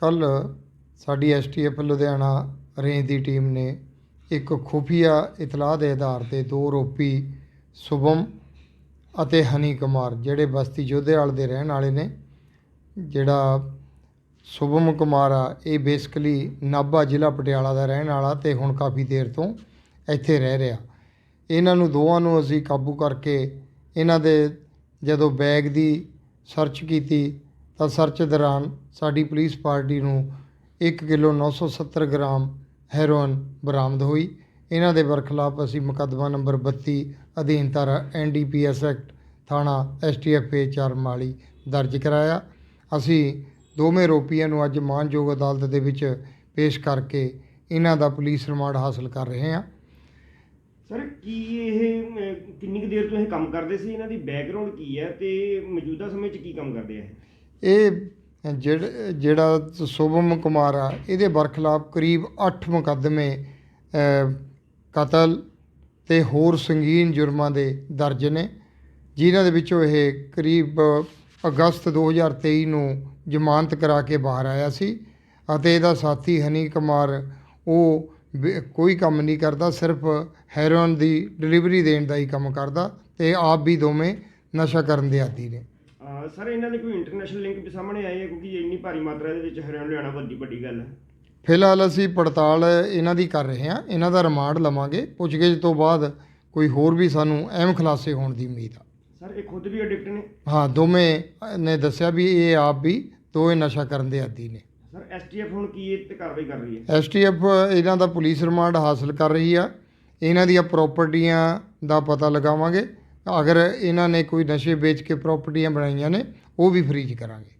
ਕੱਲ ਸਾਡੀ STF Ludhiana range ਦੀ ਟੀਮ ਨੇ ਇੱਕ ਖੁਫੀਆ ਇਤਲਾਹ ਦੇ ਆਧਾਰ ਤੇ ਦੋ ਆਰੋਪੀ ਸ਼ੁਭਮ ਅਤੇ ਹਨੀ ਕੁਮਾਰ, ਜਿਹੜੇ ਬਸਤੀ ਜੋਧੇਵਾਲ ਦੇ ਰਹਿਣ ਵਾਲੇ ਨੇ, ਜਿਹੜਾ ਸ਼ੁਭਮ ਕੁਮਾਰ ਆ, ਇਹ ਬੇਸਿਕਲੀ ਨਾਭਾ ਜ਼ਿਲ੍ਹਾ ਪਟਿਆਲਾ ਦਾ ਰਹਿਣ ਵਾਲਾ ਤੇ ਹੁਣ ਕਾਫੀ ਦੇਰ ਤੋਂ ਇੱਥੇ ਰਹਿ ਰਿਹਾ। ਇਹਨਾਂ ਨੂੰ ਦੋਵਾਂ ਨੂੰ ਅਸੀਂ ਕਾਬੂ ਕਰਕੇ ਇਹਨਾਂ ਦੇ ਜਦੋਂ ਬੈਗ ਦੀ ਸਰਚ ਕੀਤੀ ਤਾਂ ਸਰਚ ਦੌਰਾਨ ਸਾਡੀ ਪੁਲਿਸ ਪਾਰਟੀ ਨੂੰ 1 ਕਿਲੋ 970 ਗ੍ਰਾਮ ਹੈਰੋਇਨ ਬਰਾਮਦ ਹੋਈ। ਇਹਨਾਂ ਦੇ ਬਰਖਲਾਫ ਅਸੀਂ ਮੁਕੱਦਮਾ ਨੰਬਰ 32 ਅਧੀਨ ਧਾਰਾ ਐਨਡੀਪੀਐਸ ਐਕਟ ਥਾਣਾ ਐਸਟੀਐਫਏ ਚਾਰਮਾਲੀ ਦਰਜ ਕਰਾਇਆ। ਅਸੀਂ ਦੋਵੇਂ ਆਰੋਪੀਆਂ ਨੂੰ ਅੱਜ ਮਾਨਯੋਗ ਅਦਾਲਤ ਦੇ ਵਿੱਚ ਪੇਸ਼ ਕਰਕੇ ਇਹਨਾਂ ਦਾ ਪੁਲਿਸ ਰਿਮਾਂਡ ਹਾਸਲ ਕਰ ਰਹੇ ਹਾਂ। ਸਰ ਕੀ ਇਹ ਅਮ, ਕਿੰਨੀ ਕੁ ਦੇਰ ਤੋਂ ਇਹ ਕੰਮ ਕਰਦੇ ਸੀ? ਇਹਨਾਂ ਦੀ ਬੈਕਗ੍ਰਾਉਂਡ ਕੀ ਹੈ ਤੇ ਮੌਜੂਦਾ ਸਮੇਂ 'ਚ ਕੀ ਕੰਮ ਕਰਦੇ ਆ ਇਹ? ਇਹ ਜਿਹੜਾ ਜਿਹੜਾ ਸ਼ੁਭਮ ਕੁਮਾਰ ਆ, ਇਹਦੇ ਬਰਖਲਾਫ ਕਰੀਬ 8 ਮੁਕੱਦਮੇ ਕਤਲ ਤੇ ਹੋਰ ਸੰਗੀਨ ਜੁਰਮਾਂ ਦੇ ਦਰਜ ਨੇ, ਜਿਨ੍ਹਾਂ ਦੇ ਵਿੱਚੋਂ ਇਹ ਕਰੀਬ ਅਗਸਤ 2023 ਨੂੰ ਜ਼ਮਾਨਤ ਕਰਾ ਕੇ ਬਾਹਰ ਆਇਆ ਸੀ ਅਤੇ ਇਹਦਾ ਸਾਥੀ ਹਨੀ ਕੁਮਾਰ, ਉਹ ਕੋਈ ਕੰਮ ਨਹੀਂ ਕਰਦਾ, ਸਿਰਫ ਹੈਰੋਇਨ ਦੀ ਡਿਲੀਵਰੀ ਦੇਣ ਦਾ ਹੀ ਕੰਮ ਕਰਦਾ ਤੇ ਆਪ ਵੀ ਦੋਵੇਂ ਨਸ਼ਾ ਕਰਨ ਦੇ ਆਦੀ ਨੇ। ਸਰ ਇਹਨਾਂ ਦੇ ਕੋਈ ਇੰਟਰਨੈਸ਼ਨਲ ਲਿੰਕ ਵੀ ਸਾਹਮਣੇ ਆਏ ਹੈ ਕਿਉਂਕਿ ਇੰਨੀ ਭਾਰੀ ਮਾਤਰਾ ਦੇ ਵਿੱਚ ਹੈਰੋਇਨ ਲਿਆਉਣਾ ਵੱਡੀ ਵੱਡੀ ਗੱਲ ਹੈ। ਫਿਲਹਾਲ ਅਸੀਂ ਪੜਤਾਲ ਇਹਨਾਂ ਦੀ ਕਰ ਰਹੇ ਹਾਂ। ਇਹਨਾਂ ਦਾ ਰਿਮਾਂਡ ਲਵਾਂਗੇ। ਪੁੱਛਗਿੱਛ ਤੋਂ ਬਾਅਦ ਕੋਈ ਹੋਰ ਵੀ ਸਾਨੂੰ ਅਹਿਮ ਖੁਲਾਸੇ ਹੋਣ ਦੀ ਉਮੀਦ ਆ। ਸਰ ਇਹ ਖੁਦ ਵੀ ਐਡਿਕਟ ਨੇ? ਹਾਂ ਦੋਵੇਂ ਨੇ ਦੱਸਿਆ ਵੀ ਇਹ ਆਪ ਵੀ ਦੋਵੇਂ ਨਸ਼ਾ ਕਰਨ ਦੇ ਆਦੀ ਨੇ। ਸਰ ਐਸਟੀਐਫ ਹੁਣ ਕੀ ਇਹ ਤੇ ਕਾਰਵਾਈ ਕਰ ਰਹੀ ਹੈ? ਐਸਟੀਐਫ ਇਹਨਾਂ ਦਾ ਪੁਲਿਸ ਰਿਮਾਂਡ ਹਾਸਲ ਕਰ ਰਹੀ ਆ। ਇਹਨਾਂ ਦੀਆਂ ਪ੍ਰਾਪਰਟੀਆਂ ਦਾ ਪਤਾ ਲਗਾਵਾਂਗੇ। ਅਗਰ ਇਹਨਾਂ ਨੇ ਕੋਈ ਨਸ਼ੇ ਵੇਚ ਕੇ ਪ੍ਰਾਪਰਟੀਆਂ ਬਣਾਈਆਂ ਨੇ ਉਹ ਵੀ ਫਰੀਜ਼ ਕਰਾਂਗੇ।